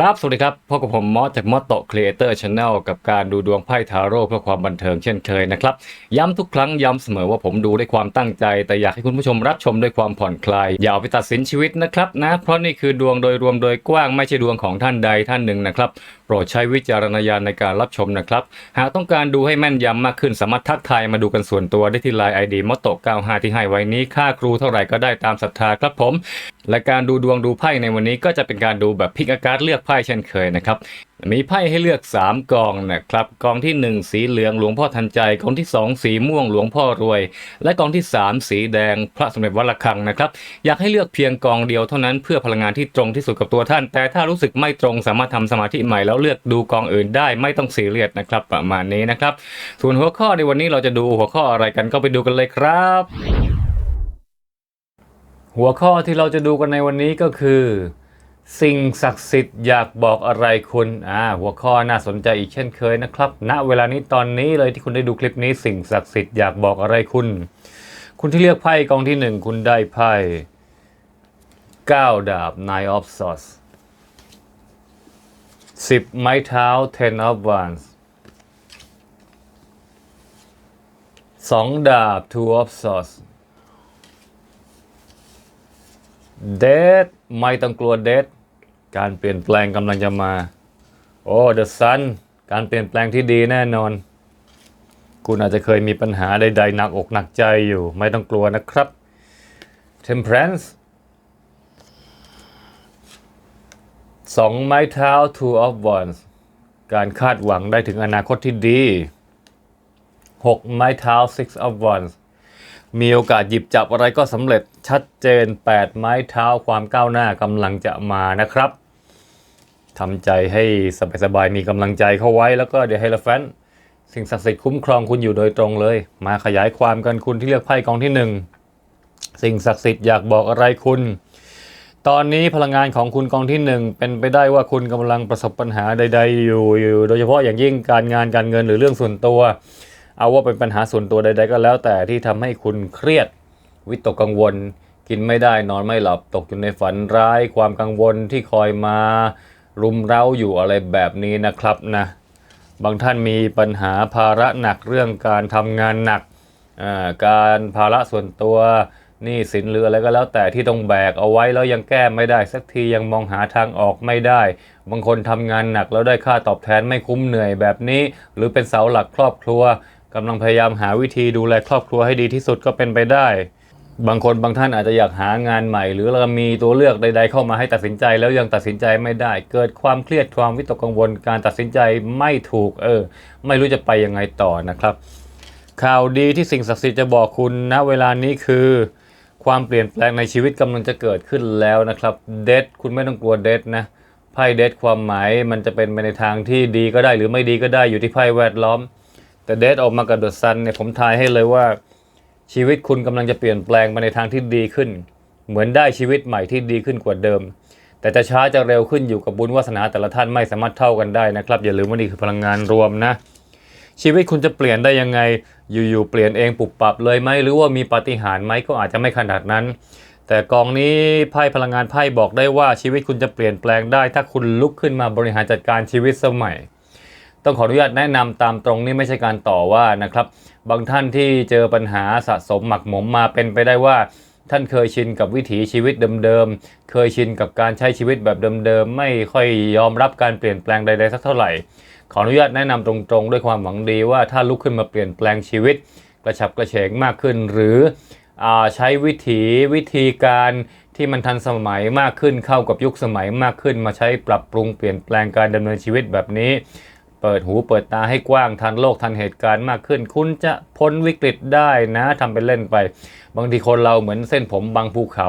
ครับ สวัสดีครับพบกับผมมอสจากมอสโตครีเอเตอร์ชาแนลกับการดูดวงไพ่ทาโร่เพื่อความบันเทิงเช่นเคยนะครับ ย้ำทุกครั้งย้ำเสมอว่าผมดูด้วยความตั้งใจ แต่อยากให้คุณผู้ชมรับชมด้วยความผ่อนคลาย อย่าเอาไปตัดสินชีวิตนะครับนะ เพราะนี่คือดวงโดยรวมโดยกว้างไม่ใช่ดวงของท่านใดท่านหนึ่งนะครับ โปรดใช้วิจารณญาณในการรับชมนะครับ หากต้องการดูให้แม่นยำมากขึ้นสามารถทักทายมาดูกันส่วนตัวได้ที่ไลน์ไอดีมอตโต95ที่ให้ไว้นี้ค่าครูเท่าไหร่ก็ได้ตามศรัทธาครับผม และการดูดวงดูไพ่ในวันนี้ก็จะเป็นการดูแบบพิกอาการดเลือกไพ่เช่นเคยนะครับ มีไพ่ให้เลือก 3กองนะครับกองที่ 1 สีเหลืองหลวงพ่อทันใจกองที่ 2 สีม่วงหลวงพ่อรวย และกองที่ 3 สีแดงพระสมเด็จวัดระฆังนะครับอยากให้เลือกเพียงกองเดียวเท่านั้นเพื่อพลังงานที่ตรงที่สุดกับตัวท่าน แต่ถ้ารู้สึกไม่ตรงสามารถทำสมาธิใหม่แล้วเลือกดูกองอื่นได้ไม่ต้องซีเรียสนะครับประมาณนี้นะครับส่วนหัวข้อในวันนี้เราจะดูหัวข้ออะไรกันก็ไปดูกันเลยครับ หัวข้อที่เราจะดูกันในวันนี้ก็คือ สิ่งศักดิ์สิทธิ์อยากบอกอะไรคุณอ่าหัวข้อน่าสนใจอีกเช่นเคยนะครับ ณเวลานี้ตอนนี้เลยที่คุณได้ดูคลิปนี้ สิ่งศักดิ์สิทธิ์อยากบอกอะไรคุณ คุณที่เลือกไพ่กองที่หนึ่งคุณได้ไพ่9ดาบ Nine of Swords 10ไม้เท้า Ten of Wands 2ดาบ Two of Swords เดทไม่ต้องกลัวเดทการเปลี่ยนแปลงกำลังจะมา โอ้เดอะซันการเปลี่ยนแปลงที่ดีแน่นอน คุณอาจจะเคยมีปัญหาใดๆหนักอกหนักใจอยู่ ไม่ต้องกลัวนะครับ Temperance สองไม้เท้า Two of Wands การคาดหวังได้ถึงอนาคตที่ดีหกไม้เท้า Six of Wands มีโอกาสหยิบจับอะไรก็สำเร็จชัดเจน 8 ไม้เท้าความก้าวหน้ากำลังจะมานะครับทำใจให้สบายๆมีกำลังใจเข้าไว้แล้วก็เดี๋ยวให้ละแฟนสิ่งศักดิ์สิทธิ์คุ้มครองคุณอยู่โดยตรงเลย มาขยายความกันคุณที่เลือกไพ่กองที่หนึ่งสิ่งศักดิ์สิทธิ์อยากบอกอะไรคุณ ตอนนี้พลังงานของคุณกองที่หนึ่งเป็นไปได้ว่าคุณกำลังประสบปัญหาใด ๆ อยู่อยู่ โดยเฉพาะอย่างยิ่งการงานการเงินหรือเรื่องส่วนตัว เอาว่าเป็นปัญหาส่วนตัวใด ๆ ก็แล้วแต่ที่ทำให้คุณเครียด วิตกกังวล กินไม่ได้นอนไม่หลับตกอยู่ในฝันร้าย ความกังวลที่คอยมา รุมเร้าอยู่อะไรแบบนี้นะครับนะ บางท่านมีปัญหาภาระหนักเรื่องการทำงานหนัก การภาระส่วนตัวนี่สินหรืออะไรก็แล้วแต่ที่ต้องแบกเอาไว้แล้วยังแก้ไม่ได้ สักทียังมองหาทางออกไม่ได้ บางคนทำงานหนักแล้วได้ค่าตอบแทนไม่คุ้มเหนื่อยแบบนี้ หรือเป็นเสาหลักครอบครัว กำลังพยายามหาวิธีดูแลครอบครัวให้ดีที่สุดก็เป็นไปได้ บางคนบางท่านอาจจะอยากหางานใหม่ หรือเรามีตัวเลือกใด ๆ เข้ามาให้ตัดสินใจแล้วยังตัดสินใจไม่ได้ เกิดความเครียดความวิตกกังวลการตัดสินใจไม่ถูกเออ ไม่รู้จะไปยังไงต่อนะครับ ข่าวดีที่สิ่งศักดิ์สิทธิ์จะบอกคุณณเวลานี้คือ ความเปลี่ยนแปลงในชีวิตกำลังจะเกิดขึ้นแล้วนะครับเดทคุณไม่ต้องกลัวเดทนะไพ่เดทความหมายมันจะเป็นไปในทางที่ดีก็ได้หรือไม่ดีก็ได้อยู่ที่ไพ่แวดล้อม แต่เดทออกมากับเดอะซันเนี่ยผมทายให้เลยว่า ชีวิตคุณกำลังจะเปลี่ยนแปลงไปในทางที่ดีขึ้น เหมือนได้ชีวิตใหม่ที่ดีขึ้นกว่าเดิม แต่จะช้าจะเร็วขึ้นอยู่กับบุญวาสนาแต่ละท่านไม่สามารถเท่ากันได้นะครับ อย่าลืมว่านี่คือพลังงานรวมนะ ชีวิตคุณจะเปลี่ยนได้ยังไง อยู่ๆเปลี่ยนเองปุบปับเลยไหมหรือว่ามีปาฏิหาริย์ไหมก็อาจจะไม่ขนาดนั้น แต่กองนี้ไพ่พลังงานไพ่บอกได้ว่าชีวิตคุณจะเปลี่ยนแปลงได้ ถ้าคุณลุกขึ้นมาบริหารจัดการชีวิตสมัย ต้องขออนุญาตแนะนำตามตรงนี้ไม่ใช่การต่อว่านะครับ บางท่านที่เจอปัญหาสะสมหมักหมมมาเป็นไปได้ว่าท่านเคยชินกับวิถีชีวิตเดิมๆ เคยชินกับการใช้ชีวิตแบบเดิมๆ ไม่ค่อยยอมรับการเปลี่ยนแปลงใดๆสักเท่าไหร่ ขออนุญาตแนะนำตรงๆ ด้วยความหวังดีว่าถ้าลุกขึ้นมาเปลี่ยนแปลงชีวิต กระฉับกระเฉงมากขึ้น หรืออใช้วิถีวิธีการที่มันทันสมัยมากขึ้นเข้ากับยุคสมัยมากขึ้น มาใช้ปรับปรุงเปลี่ยนแปลงการดำเนินชีวิตแบบนี้ เปิดหูเปิดตาให้กว้างทันโลกทันเหตุการณ์มากขึ้น คุณจะพ้นวิกฤตได้นะทำเป็นเล่นไป บางทีคนเราเหมือนเส้นผมบางภูเขา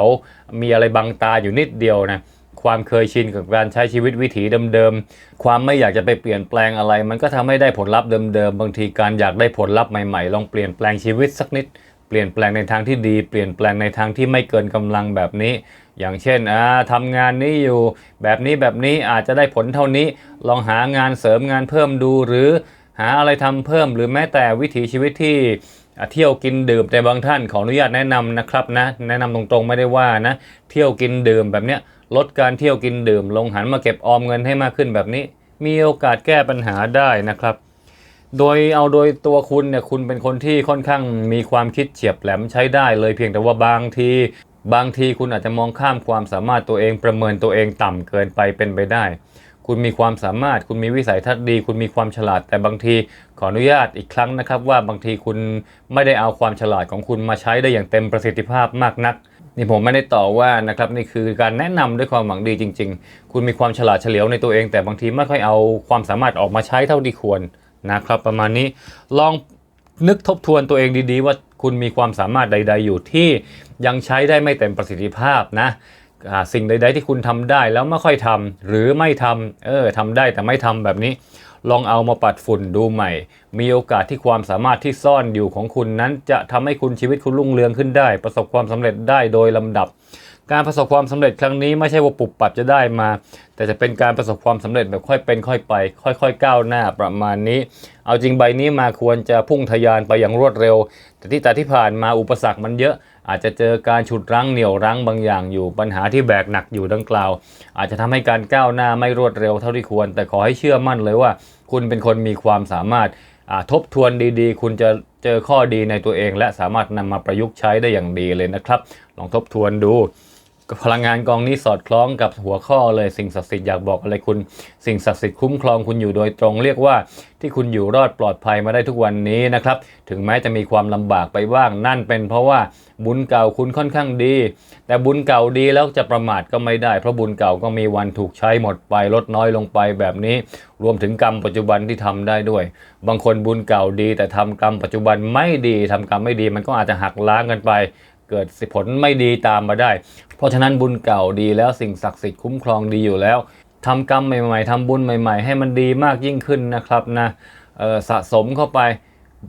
มีอะไรบังตาอยู่นิดเดียวนะความเคยชินกับการใช้ชีวิตวิถีเดิมๆ ความไม่อยากจะไปเปลี่ยนแปลงอะไร มันก็ทำให้ได้ผลลัพธ์เดิมๆ บางทีการอยากได้ผลลัพธ์ใหม่ๆ ลองเปลี่ยนแปลงชีวิตสักนิด เปลี่ยนแปลงในทางที่ดี เปลี่ยนแปลงในทางที่ไม่เกินกำลังแบบนี้ อย่างเช่นอ่าทำงานนี้อยู่ แบบนี้แบบนี้อาจจะได้ผลเท่านี้ ลองหางานเสริมงานเพิ่มดูหรือหาอะไรทำเพิ่มหรือแม้แต่วิถีชีวิตที่เที่ยวกินดื่มแต่บางท่านขออนุญาตแนะนำนะครับนะแนะนำตรงๆไม่ได้ว่านะ เที่ยวกินดื่มแบบเนี้ยลดการเที่ยวกินดื่ม ลงหันมาเก็บออมเงินให้มากขึ้นแบบนี้ มีโอกาสแก้ปัญหาได้นะครับ โดยเอาโดยตัวคุณเนี่ยคุณเป็นคนที่ค่อนข้างมีความคิดเฉียบแหลมใช้ได้เลยเพียงแต่ว่าบางที บางทีคุณอาจจะมองข้ามความสามารถตัวเองประเมินตัวเองต่ำเกินไปเป็นไปได้ คุณมีความสามารถ คุณมีวิสัยทัศน์ดี คุณมีความฉลาด แต่บางทีขออนุญาตอีกครั้งนะครับ ว่าบางทีคุณไม่ได้เอาความฉลาดของคุณมาใช้ได้อย่างเต็มประสิทธิภาพมากนักนี่ผมไม่ได้ต่อว่านะครับนี่คือการแนะนำด้วยความหวังดีจริง ๆ คุณมีความฉลาดเฉลียวในตัวเอง แต่บางทีไม่ค่อยเอาความสามารถออกมาใช้เท่าที่ควร นะครับประมาณนี้ลองนึกทบทวนตัวเองดีๆ ว่าคุณมีความสามารถใด ๆ อยู่ที่ยังใช้ได้ไม่เต็มประสิทธิภาพนะสิ่งใด ๆ ที่คุณทำได้แล้วไม่ค่อยทำหรือไม่ทำเออทำได้แต่ไม่ทำแบบนี้ ลองเอามาปัดฝุ่นดูใหม่ มีโอกาสที่ความสามารถที่ซ่อนอยู่ของคุณนั้น จะทำให้คุณชีวิตคุณรุ่งเรืองขึ้นได้ ประสบความสำเร็จได้โดยลำดับ การประสบความสำเร็จครั้งนี้ไม่ใช่ว่าปุบปับจะได้มา แต่จะเป็นการประสบความสำเร็จแบบค่อยเป็นค่อยไป ค่อย ๆ ก้าวหน้าประมาณนี้ เอาจริงใบนี้มาควรจะพุ่งทะยานไปอย่างรวดเร็ว แต่ที่แต่ที่ผ่านมาอุปสรรคมันเยอะ อาจจะเจอการฉุดรั้งเหนี่ยวรั้งบางอย่างอยู่ปัญหาที่แบกหนักอยู่ดังกล่าว อาจจะทำให้การก้าวหน้าไม่รวดเร็วเท่าที่ควร แต่ขอให้เชื่อมั่นเลยว่า คุณเป็นคนมีความสามารถทบทวนดีๆ คุณจะเจอข้อดีในตัวเอง และสามารถนำมาประยุกต์ใช้ได้อย่างดีเลยนะครับ ลองทบทวนดู พลังงานกองนี้สอดคล้องกับหัวข้อเลยสิ่งศักดิ์สิทธิ์อยากบอกอะไรคุณ สิ่งศักดิ์สิทธิ์คุ้มครองคุณอยู่โดยตรงเรียกว่าที่คุณอยู่รอดปลอดภัยมาได้ทุกวันนี้นะครับ ถึงแม้จะมีความลำบากไปบ้างนั่นเป็นเพราะว่าบุญเก่าคุณค่อนข้างดี แต่บุญเก่าดีแล้วจะประมาทก็ไม่ได้ เพราะบุญเก่าก็มีวันถูกใช้หมดไปลดน้อยลงไปแบบนี้ รวมถึงกรรมปัจจุบันที่ทำได้ด้วย บางคนบุญเก่าดี แต่ทำกรรมปัจจุบันไม่ดีทำกรรมไม่ดีมันก็อาจจะหักล้างกันไป เกิดผลไม่ดีตามมาได้ เพราะฉะนั้นบุญเก่าดีแล้วสิ่งศักดิ์สิทธิ์คุ้มครองดีอยู่แล้วทำกรรมใหม่ๆทำบุญใหม่ ๆ ให้มันดีมากยิ่งขึ้นนะครับนะสะสมเข้าไป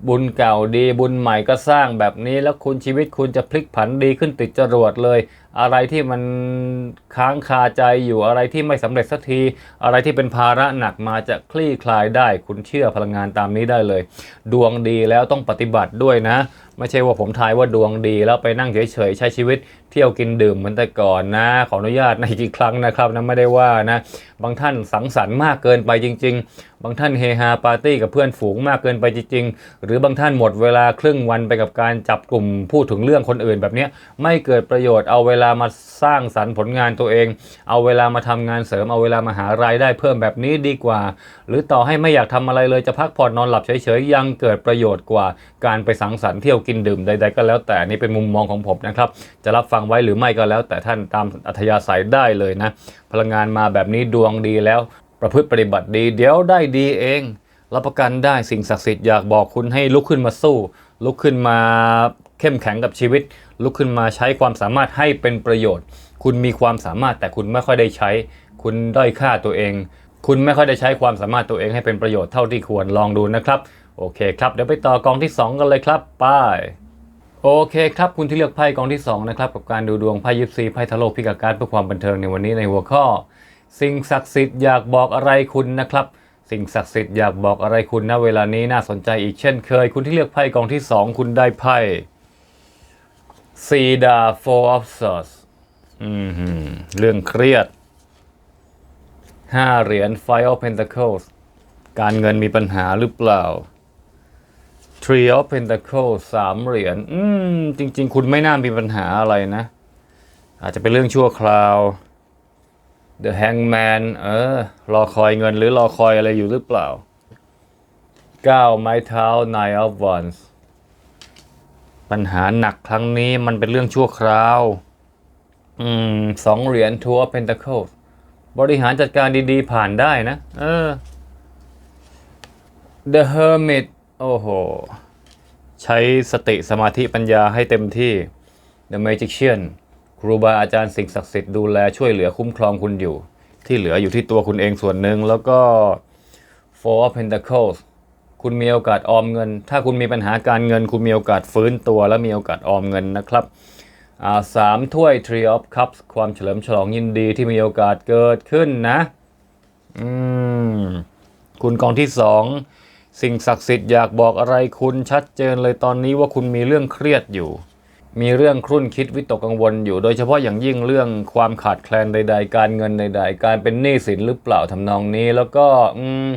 บุญเก่าดีบุญใหม่ก็สร้างแบบนี้แล้วคุณชีวิตคุณจะพลิกผันดีขึ้นติดจรวดเลย อะไรที่มันค้างคาใจอยู่อะไรที่ไม่สำเร็จสักที อะไรที่เป็นภาระหนักมาจะคลี่คลายได้ คุณเชื่อพลังงานตามนี้ได้เลย ดวงดีแล้วต้องปฏิบัติด้วยนะ ไม่ใช่ว่าผมทายว่าดวงดี แล้วไปนั่งเฉยๆใช้ชีวิตเที่ยวกินดื่มเหมือนแต่ก่อนนะ ขออนุญาตในอีกครั้งนะครับนะไม่ได้ว่านะบางท่านสังสรรค์มากเกินไปจริง ๆ บางท่านเฮฮาปาร์ตี้กับเพื่อนฝูงมากเกินไปจริง ๆ หรือบางท่านหมดเวลาครึ่งวันไปกับการจับกลุ่มพูดถึงเรื่องคนอื่นแบบนี้ไม่เกิดประโยชน์เอาเวลามาสร้างสรรค์ผลงานตัวเอง เอาเวลามาทำงานเสริม เอาเวลามาหารายได้เพิ่มแบบนี้ดีกว่า หรือต่อให้ไม่อยากทำอะไรเลยจะพักผ่อนนอนหลับเฉยๆ ยังเกิดประโยชน์กว่า การไปสังสรรค์เที่ยวกินดื่มใด ๆ ก็แล้วแต่นี่เป็นมุมมองของผมนะครับ จะรับฟังไว้หรือไม่ก็แล้ว แต่ท่านตามอัธยาศัยได้เลยนะ พลังงานมาแบบนี้ดวงดีแล้ว ประพฤติปฏิบัติดี เดี๋ยวได้ดีเองรับประกันได้สิ่งศักดิ์สิทธิ์อยากบอกคุณให้ลุกขึ้นมาสู้ ลุกขึ้นมาเข้มแข็งกับชีวิต ลุกขึ้นมาใช้ความสามารถให้เป็นประโยชน์ คุณมีความสามารถแต่คุณไม่ค่อยได้ใช้ คุณด้อยค่าตัวเอง คุณไม่ค่อยได้ใช้ความสามารถตัวเองให้เป็นประโยชน์เท่าที่ควรลองดูนะครับโอเคครับเดี๋ยวไปต่อกองที่ 2 กันเลยครับไป้ายโอเคครับคุณที่เลือกไพ่กองที่2นะครับกับการดูดวงไพ่ยิปซีไพ่ทะโลกพิกาการเพื่อความบันเทิงในวันนี้ในหัวข้อ สิ่งศักดิ์สิทธิ์อยากบอกอะไรคุณนะครับ สิ่งศักดิ์สิทธิ์อยากบอกอะไรคุณณเวลานี้น่าสนใจอีกเช่นเคย คุณที่เลือกไพ่กองที่ 2 คุณได้ไพ่ ซีดา four of swords อืมหืมเรื่องเครียดห้าเหรียญ Five of Pentacles การเงินมีปัญหาหรือเปล่า Three of Pentacles สามเหรียญ อืม จริง ๆ คุณไม่น่ามีปัญหาอะไรนะ อาจจะเป็นเรื่องชั่วคราว The Hangman เออ รอคอยเงินหรือรอคอยอะไรอยู่หรือเปล่า 9 ไม้เท้า Nine of Wands ปัญหาหนักครั้งนี้มันเป็นเรื่องชั่วคราว อืมสองเหรียญ Two of Pentacles บริหารจัดการดีๆ ผ่านได้นะ เออ The Hermit โอ้โห ใช้สติสมาธิปัญญาให้เต็มที่ The Magician ครูบาอาจารย์สิ่งศักดิ์สิทธิ์ดูแลช่วยเหลือคุ้มครองคุณอยู่ ที่เหลืออยู่ที่ตัวคุณเองส่วนหนึ่งแล้วก็ Four of Pentacles คุณมีโอกาสออมเงิน ถ้าคุณมีปัญหาการเงิน คุณมีโอกาสฟื้นตัวและมีโอกาสออมเงินนะครับสามถ้วย Tree of Cups ความเฉลิมฉลองยินดีที่มีโอกาสเกิดขึ้นนะอืมคุณกองที่สองสิ่งศักดิ์สิทธิ์อยากบอกอะไรคุณชัดเจนเลยตอนนี้ว่าคุณมีเรื่องเครียดอยู่ มีเรื่องครุ่นคิดวิตกกังวลอยู่ โดยเฉพาะอย่างยิ่งเรื่องความขาดแคลนใด ๆ การเงินใด ๆ การเป็นหนี้สินหรือเปล่าทำนองนี้ แล้วก็อืม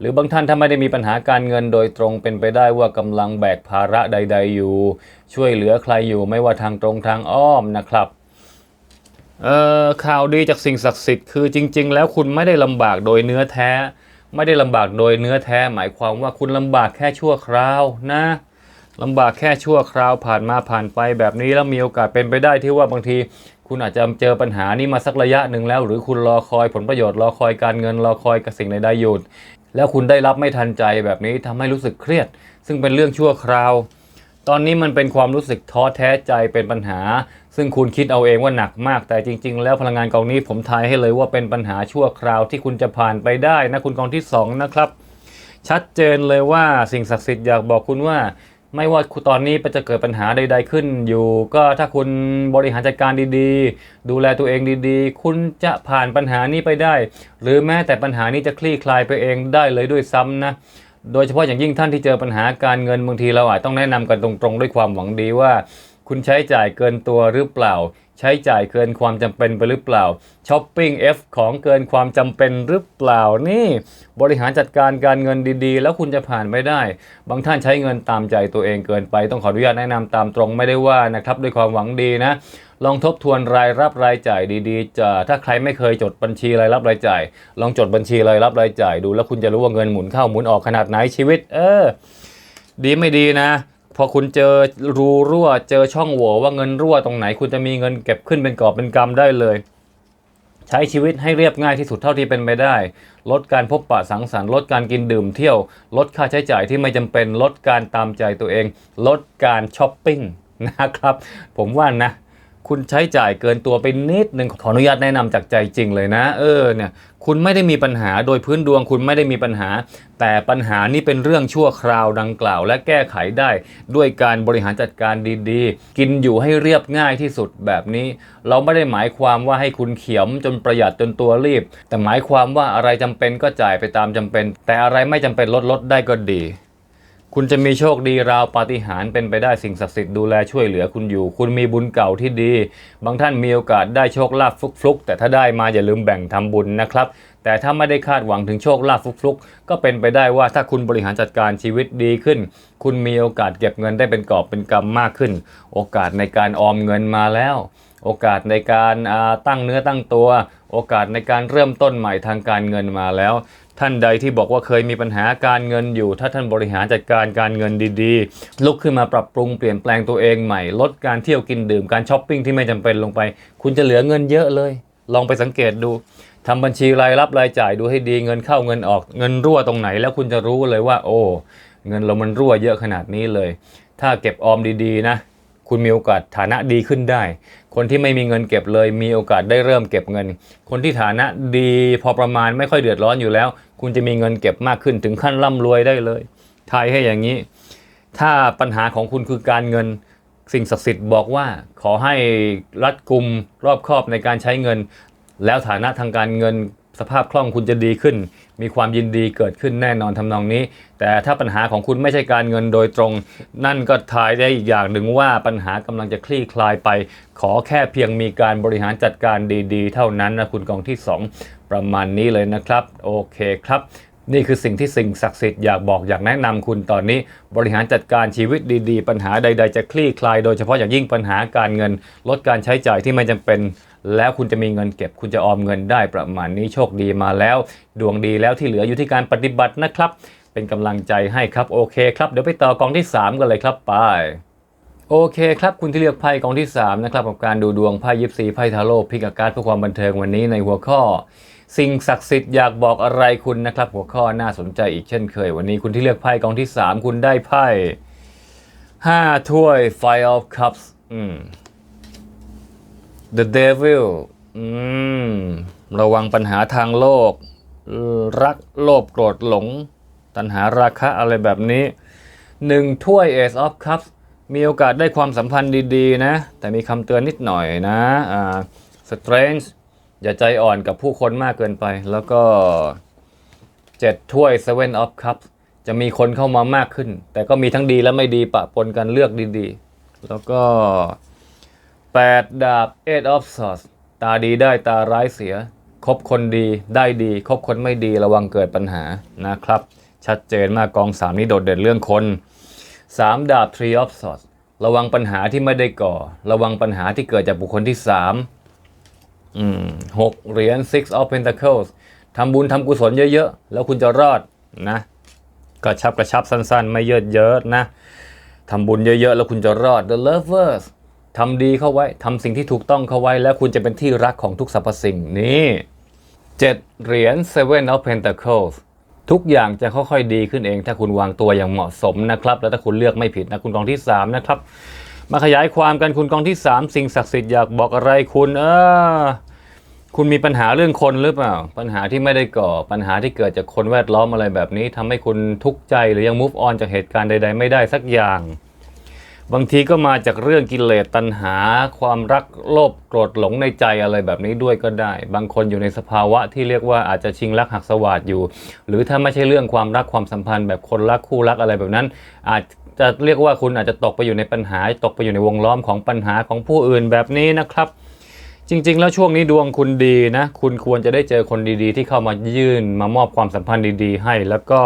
หรือบางท่านถ้าไม่ได้มีปัญหาการเงินโดยตรงเป็นไปได้ว่ากำลังแบกภาระใด ๆ อยู่ ช่วยเหลือใครอยู่ไม่ว่าทางตรงทางอ้อมนะครับเอ่อข่าวดีจากสิ่งศักดิ์สิทธิ์คือจริง ๆ แล้วคุณไม่ได้ลำบากโดยเนื้อแท้ ไม่ได้ลำบากโดยเนื้อแท้ หมายความว่าคุณลำบากแค่ชั่วคราวนะลำบากแค่ชั่วคราวผ่านมาผ่านไปแบบนี้แล้วมีโอกาสเป็นไปได้ที่ว่าบางที คุณอาจจะเจอปัญหานี้มาสักระยะหนึ่งแล้ว หรือคุณรอคอยผลประโยชน์รอคอยการเงินรอคอยกับสิ่งใดๆอยู่ แล้วคุณได้รับไม่ทันใจแบบนี้ทำให้รู้สึกเครียด ซึ่งเป็นเรื่องชั่วคราว ตอนนี้มันเป็นความรู้สึกท้อแท้ใจเป็นปัญหา ซึ่งคุณคิดเอาเองว่าหนักมาก แต่จริง ๆ แล้วพลังงานกองนี้ผมทายให้เลยว่าเป็นปัญหาชั่วคราวที่คุณจะผ่านไปได้นะคุณกองที่สองนะครับชัดเจนเลยว่าสิ่งศักดิ์สิทธิ์อยากบอกคุณว่า ไม่ว่าคุณตอนนี้จะเกิดปัญหาใด ๆ ขึ้นอยู่ ก็ถ้าคุณบริหารจัดการดีๆ ดูแลตัวเองดีๆ คุณจะผ่านปัญหานี้ไปได้ หรือแม้แต่ปัญหานี้จะคลี่คลายไปเองได้เลยด้วยซ้ำนะโดยเฉพาะอย่างยิ่งท่านที่เจอปัญหาการเงินบางทีเราอาจต้องแนะนำกันตรงๆ ด้วยความหวังดีว่า คุณใช้จ่ายเกินตัวหรือเปล่า ใช้จ่ายเกินความจำเป็นไปหรือเปล่าช้อปปิ้ง F ของเกินความจำเป็นหรือเปล่านี่ บริหารจัดการการเงินดีๆ แล้วคุณจะผ่านไม่ได้ บางท่านใช้เงินตามใจตัวเองเกินไป ต้องขออนุญาตแนะนำตามตรงไม่ได้ว่านะครับด้วยความหวังดีนะลองทบทวนรายรับรายจ่ายดีๆจะถ้าใครไม่เคยจดบัญชีรายรับรายจ่าย ลองจดบัญชีรายรับรายจ่ายดู แล้วคุณจะรู้ว่าเงินหมุนเข้าหมุนออกขนาดไหนชีวิต เออ ดีไม่ดีนะ พอคุณเจอรูรั่ว เจอช่องโหว่ว่าเงินรั่วตรงไหน คุณจะมีเงินเก็บขึ้นเป็นกอบเป็นกำได้เลย ใช้ชีวิตให้เรียบง่ายที่สุดเท่าที่เป็นไปได้ ลดการพบปะสังสรรค์ลดการกินดื่มเที่ยว ลดค่าใช้จ่ายที่ไม่จำเป็น ลดการตามใจตัวเอง ลดการช้อปปิ้งนะครับ ผมว่านะ คุณใช้จ่ายเกินตัวไปนิดหนึ่งขออนุญาตแนะนำจากใจจริงเลยนะ เออเนี่ยคุณไม่ได้มีปัญหาโดยพื้นดวง คุณไม่ได้มีปัญหา แต่ปัญหานี้เป็นเรื่องชั่วคราวดังกล่าว และแก้ไขได้ด้วยการบริหารจัดการดีๆ กินอยู่ให้เรียบง่ายที่สุดแบบนี้ เราไม่ได้หมายความว่าให้คุณเขียมจนประหยัดจนตัวรีบ แต่หมายความว่าอะไรจำเป็นก็จ่ายไปตามจำเป็น แต่อะไรไม่จำเป็นลดลดได้ก็ดี คุณจะมีโชคดีราวปาฏิหาริย์เป็นไปได้สิ่งศักดิ์สิทธิ์ดูแลช่วยเหลือคุณอยู่ คุณมีบุญเก่าที่ดี บางท่านมีโอกาสได้โชคลาภฟลุกๆ แต่ถ้าได้มาอย่าลืมแบ่งทำบุญนะครับ แต่ถ้าไม่ได้คาดหวังถึงโชคลาภฟลุกๆ ก็เป็นไปได้ว่าถ้าคุณบริหารจัดการชีวิตดีขึ้น คุณมีโอกาสเก็บเงินได้เป็นกอบเป็นกำมากขึ้น โอกาสในการออมเงินมาแล้ว โอกาสในการตั้งเนื้อตั้งตัว โอกาสในการเริ่มต้นใหม่ทางการเงินมาแล้ว ท่านใดที่บอกว่าเคยมีปัญหาการเงินอยู่ ถ้าท่านบริหารจัดการการเงินดีๆ ลุกขึ้นมาปรับปรุงเปลี่ยนแปลงตัวเองใหม่ ลดการเที่ยวกินดื่มการช้อปปิ้งที่ไม่จำเป็นลงไป คุณจะเหลือเงินเยอะเลย ลองไปสังเกตดูทำบัญชีรายรับรายจ่ายดูให้ดีเงินเข้าเงินออกเงินรั่วตรงไหน แล้วคุณจะรู้เลยว่า โอ้ เงินเรามันรั่วเยอะขนาดนี้เลย ถ้าเก็บออมดีๆนะคุณมีโอกาสฐานะดีขึ้นได้ คนที่ไม่มีเงินเก็บเลย มีโอกาสได้เริ่มเก็บเงิน คนที่ฐานะดีพอประมาณไม่ค่อยเดือดร้อนอยู่แล้ว คุณจะมีเงินเก็บมากขึ้นถึงขั้นร่ำรวยได้เลยทายให้อย่างนี้ ถ้าปัญหาของคุณคือการเงินสิ่งศักดิ์สิทธิ์บอกว่า ขอให้รัดกุมรอบครอบในการใช้เงิน แล้วฐานะทางการเงินสภาพคล่องคุณจะดีขึ้น มีความยินดีเกิดขึ้นแน่นอนทำนองนี้ แต่ถ้าปัญหาของคุณไม่ใช่การเงินโดยตรง นั่นก็ทายได้อีกอย่างหนึ่งว่าปัญหากำลังจะคลี่คลายไป ขอแค่เพียงมีการบริหารจัดการดี ๆ เท่านั้นนะคุณกองที่ 2 ประมาณนี้เลยนะครับ โอเคครับ นี่คือสิ่งที่สิ่งศักดิ์สิทธิ์อยากบอกอยากแนะนำคุณตอนนี้ บริหารจัดการชีวิตดีๆ ปัญหาใด ๆ จะคลี่คลายโดยเฉพาะอย่างยิ่งปัญหาการเงิน ลดการใช้จ่ายที่ไม่จำเป็นแล้วคุณจะมีเงินเก็บ คุณจะออมเงินได้ประมาณนี้โชคดีมาแล้ว ดวงดีแล้วที่เหลืออยู่ที่การปฏิบัตินะครับ เป็นกำลังใจให้ครับโอเคครับ เดี๋ยวไปต่อกองที่ 3 กันเลยครับไปโอเคครับ คุณที่เลือกไพ่กองที่ 3 นะครับกับการดูดวงไพ่ยิปซีไพ่ทาโร่พิกอาการดเพื่อความบันเทิงวันนี้ในหัวข้อ สิ่งศักดิ์สิทธิ์อยากบอกอะไรคุณนะครับ หัวข้อน่าสนใจอีกเช่นเคย วันนี้คุณที่เลือกไพ่กองที่ 3 คุณได้ไพ่5ถ้วย Five of Cups อืม The Devil อืม ระวังปัญหาทางโลก รักโลภโกรธหลง ตัณหาราคะอะไรแบบนี้หนึ่งถ้วย Ace of Cups มีโอกาสได้ความสัมพันธ์ดี ๆ นะ แต่มีคำเตือนนิดหน่อยนะอ่า Strange อย่าใจอ่อนกับผู้คนมากเกินไป แล้วก็เจ็ดถ้วย Seven of Cups จะมีคนเข้ามามากขึ้น แต่ก็มีทั้งดีและไม่ดีปะปนกันเลือกดีๆ แล้วก็ 8 ดาบ eight of swords ตาดีได้ตาร้ายเสีย คบคนดีได้ดีคบคนไม่ดีระวังเกิดปัญหานะครับ ชัดเจนมากกอง 3 นี้โดดเด่นเรื่องคน 3 ดาบ three of swords ระวังปัญหาที่ไม่ได้ก่อ ระวังปัญหาที่เกิดจากบุคคลที่ 3 อืมหกเหรียญ six of pentacles ทำบุญทำกุศลเยอะๆ แล้วคุณจะรอดนะกระชับกระชับสั้นๆ ไม่เยอะเยอะนะทำบุญเยอะๆ แล้วคุณจะรอด The Lovers ทำดีเข้าไว้ทำสิ่งที่ถูกต้องเข้าไว้ แล้วคุณจะเป็นที่รักของทุกสรรพสิ่งนี่เจ็ดเหรียญ Seven of Pentacles ทุกอย่างจะค่อยๆดีขึ้นเอง ถ้าคุณวางตัวอย่างเหมาะสมนะครับ แล้วถ้าคุณเลือกไม่ผิดนะคุณกองที่ 3 นะครับ มาขยายความกันคุณกองที่ 3 สิ่งศักดิ์สิทธิ์อยากบอกอะไรคุณเออคุณมีปัญหาเรื่องคนหรือเปล่า ปัญหาที่ไม่ได้ก่อ ปัญหาที่เกิดจากคนแวดล้อมอะไรแบบนี้ทำให้คุณทุกข์ใจหรือยัง move on จากเหตุการณ์ใด ๆ ไม่ได้สักอย่าง บางทีก็มาจากเรื่องกิเลสตัณหา ความรักโลภโกรธหลงในใจอะไรแบบนี้ด้วยก็ได้ บางคนอยู่ในสภาวะที่เรียกว่าอาจจะชิงรักหักสวาดอยู่ หรือถ้าไม่ใช่เรื่องความรักความสัมพันธ์แบบคนรักคู่รักอะไรแบบนั้น อาจ จะเรียกว่าคุณอาจจะตกไปอยู่ในปัญหา ตกไปอยู่ในวงล้อมของปัญหาของผู้อื่นแบบนี้นะครับ จริง ๆ แล้วช่วงนี้ดวงคุณดีนะ คุณควรจะได้เจอคนดีๆ ที่เข้ามายื่นมามอบความสัมพันธ์ดีๆ ให้ แล้วก็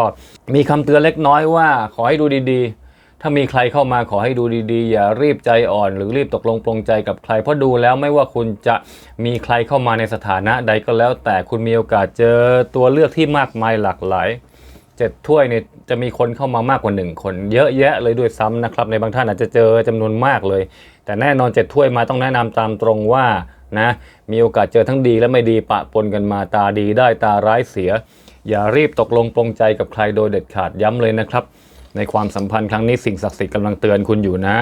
มีคำเตือนเล็กน้อยว่าขอให้ดูดีๆถ้ามีใครเข้ามาขอให้ดูดีๆ อย่ารีบใจอ่อน หรือรีบตกลงปลงใจกับใคร เพราะดูแล้วไม่ว่าคุณจะมีใครเข้ามาในสถานะใดก็แล้ว แต่คุณมีโอกาสเจอตัวเลือกที่มากมายหลากหลาย เจ็ดถ้วยเนี่ยจะมีคนเข้ามามากกว่าหนึ่งคน เยอะแยะเลยด้วยซ้ำนะครับ ในบางท่านอาจจะเจอจำนวนมากเลย แต่แน่นอนเจ็ดถ้วยมาต้องแนะนำตามตรงว่านะมีโอกาสเจอทั้งดีและไม่ดีปะปนกันมาตาดีได้ตาร้ายเสีย อย่ารีบตกลงปรงใจกับใครโดยเด็ดขาดย้ำเลยนะครับ ในความสัมพันธ์ครั้งนี้สิ่งศักดิ์สิทธิ์กำลังเตือนคุณอยู่นะ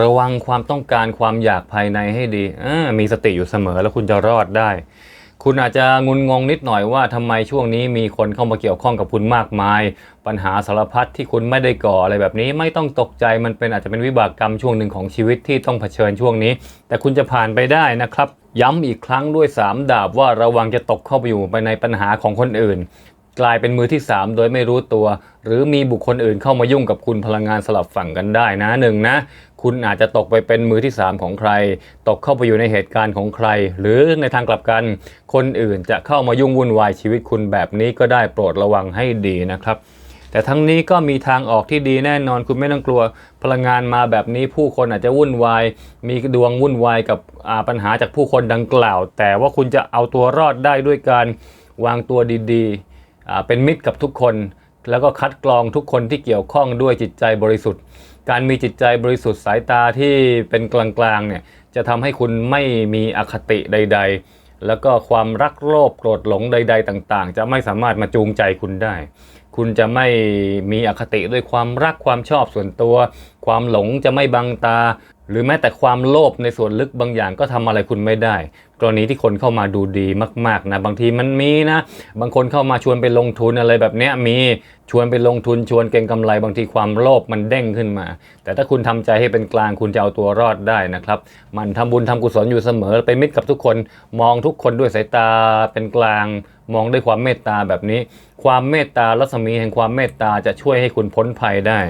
ระวังความต้องการความอยากภายในให้ดีมีสติอยู่เสมอแล้วคุณจะรอดได้ คุณอาจจะงุนงงนิดหน่อยว่าทำไมช่วงนี้มีคนเข้ามาเกี่ยวข้องกับคุณมากมาย ปัญหาสารพัดที่คุณไม่ได้ก่ออะไรแบบนี้ไม่ต้องตกใจมันเป็นอาจจะเป็นวิบากกรรมช่วงหนึ่งของชีวิตที่ต้องเผชิญช่วงนี้ แต่คุณจะผ่านไปได้นะครับ ย้ำอีกครั้งด้วย 3 ดาบว่าระวังจะตกเข้าไปอยู่ไปในปัญหาของคนอื่น กลายเป็นมือที่ 3 โดยไม่รู้ตัว หรือมีบุคคลอื่นเข้ามายุ่งกับคุณพลังงานสลับฝั่งกันได้นะหนึ่งนะ คุณอาจจะตกไปเป็นมือที่ 3 ของใคร ตกเข้าไปอยู่ในเหตุการณ์ของใคร หรือในทางกลับกัน คนอื่นจะเข้ามายุ่งวุ่นวายชีวิตคุณแบบนี้ก็ได้โปรดระวังให้ดีนะครับแต่ทั้งนี้ก็มีทางออกที่ดีแน่นอนคุณไม่ต้องกลัวพลังงานมาแบบนี้ผู้คนอาจจะวุ่นวาย มีดวงวุ่นวายกับปัญหาจากผู้คนดังกล่าว แต่ว่าคุณจะเอาตัวรอดได้ด้วยการวางตัวดีๆเป็นมิตรกับทุกคน แล้วก็คัดกรองทุกคนที่เกี่ยวข้องด้วยจิตใจบริสุทธิ์ การมีจิตใจบริสุทธิ์สายตาที่เป็นกลางๆเนี่ยจะทำให้คุณไม่มีอคติใด ๆ แล้วก็ความรักโลภโกรธหลงใด ๆ ต่างๆ จะไม่สามารถมาจูงใจคุณได้ คุณจะไม่มีอคติด้วยความรักความชอบส่วนตัว ความหลงจะไม่บังตา หรือแม้แต่ความโลภในส่วนลึกบางอย่างก็ทำอะไรคุณไม่ได้ กรณีที่คนเข้ามาดูดีมาก ๆ นะ บางทีมันมีนะ บางคนเข้ามาชวนไปลงทุนอะไรแบบเนี้ยมีชวนไปลงทุนชวนเก็งกำไรบางทีความโลภมันเด้งขึ้นมา แต่ถ้าคุณทำใจให้เป็นกลางคุณจะเอาตัวรอดได้นะครับ มันทำบุญทำกุศลอยู่เสมอไปนมิตรกับทุกคน มองทุกคนด้วยสายตาเป็นกลาง มองด้วยความเมตตาแบบนี้ ความเมตตารัศมีแห่งความเมตตาจะช่วยให้คุณพ้นภัยได้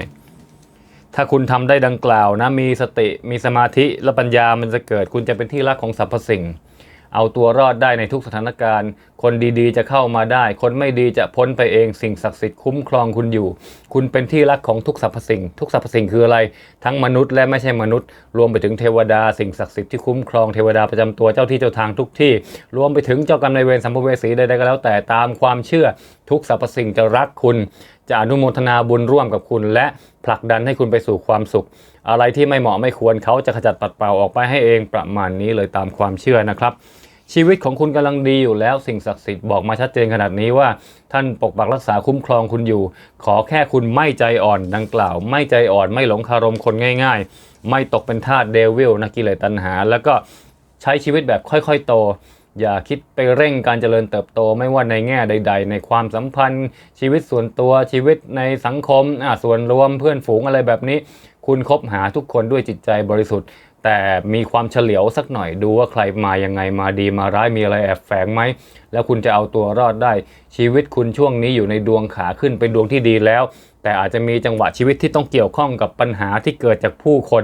ถ้าคุณทำได้ดังกล่าวนะมีสติมีสมาธิและปัญญามันจะเกิด คุณจะเป็นที่รักของสรรพสิ่ง เอาตัวรอดได้ในทุกสถานการณ์ คนดีๆ จะเข้ามาได้ คนไม่ดีจะพ้นไปเอง สิ่งศักดิ์สิทธิ์คุ้มครองคุณอยู่ คุณเป็นที่รักของทุกสรรพสิ่ง ทุกสรรพสิ่งคืออะไร ทั้งมนุษย์และไม่ใช่มนุษย์ รวมไปถึงเทวดา สิ่งศักดิ์สิทธิ์ที่คุ้มครองเทวดาประจำตัวเจ้าที่เจ้าทางทุกที่ รวมไปถึงเจ้ากรรมนายเวรสัมภเวสีใดๆก็แล้วแต่ตามความเชื่อ ทุกสรรพสิ่งจะรักคุณ จะอนุโมทนาบุญร่วมกับคุณ และผลักดันให้คุณไปสู่ความสุข อะไรที่ไม่เหมาะไม่ควรเขาจะขจัดปัดเป่าออกไปให้เองประมาณนี้เลยตามความเชื่อนะครับ ชีวิตของคุณกำลังดีอยู่แล้วสิ่งศักดิ์สิทธิ์บอกมาชัดเจนขนาดนี้ว่า ท่านปกปักรักษาคุ้มครองคุณอยู่ ขอแค่คุณไม่ใจอ่อนดังกล่าว ไม่ใจอ่อนไม่หลงคารมคนง่าย ๆ ไม่ตกเป็นทาสเดวิลนะกิเลสตัณหา แล้วก็ใช้ชีวิตแบบค่อยๆโตอย่าคิดไปเร่งการเจริญเติบโตไม่ว่าในแง่ใด ๆ ในความสัมพันธ์ ชีวิตส่วนตัวชีวิตในสังคมอะส่วนรวมเพื่อนฝูงอะไรแบบนี้ คุณคบหาทุกคนด้วยจิตใจบริสุทธิ์ แต่มีความเฉลียวสักหน่อยดูว่าใครมายังไงมาดีมาร้ายมีอะไรแอบแฝงไหม แล้วคุณจะเอาตัวรอดได้ชีวิตคุณช่วงนี้อยู่ในดวงขาขึ้นเป็นดวงที่ดีแล้ว แต่อาจจะมีจังหวะชีวิตที่ต้องเกี่ยวข้องกับปัญหาที่เกิดจากผู้คน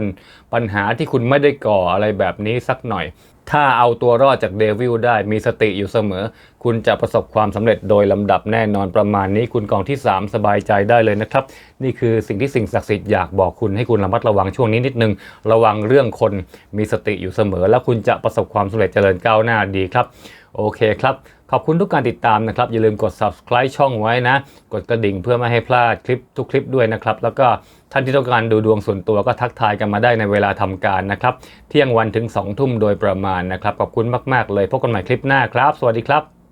ปัญหาที่คุณไม่ได้ก่ออะไรแบบนี้สักหน่อย ถ้าเอาตัวรอดจากเดวิลได้มีสติอยู่เสมอ คุณจะประสบความสำเร็จโดยลำดับแน่นอนประมาณนี้คุณกองที่ 3 สบายใจได้เลยนะครับ นี่คือสิ่งที่สิ่งศักดิ์สิทธิ์อยากบอกคุณให้คุณระมัดระวังช่วงนี้นิดนึง ระวังเรื่องคนมีสติอยู่เสมอ แล้วคุณจะประสบความสำเร็จเจริญก้าวหน้าดีครับ โอเคครับ ขอบคุณทุกการติดตามนะครับ อย่าลืมกด subscribe ช่องไว้นะ กดกระดิ่งเพื่อไม่ให้พลาดคลิปทุกคลิปด้วยนะครับ แล้วก็ท่านที่ต้องการดูดวงส่วนตัวก็ทักทายกันมาได้ในเวลาทำการนะครับ เที่ยงวันถึง2ทุ่มโดยประมาณนะครับ ขอบคุณมาก ๆ เลยพบกันใหม่คลิปหน้าครับ สวัสดีครับ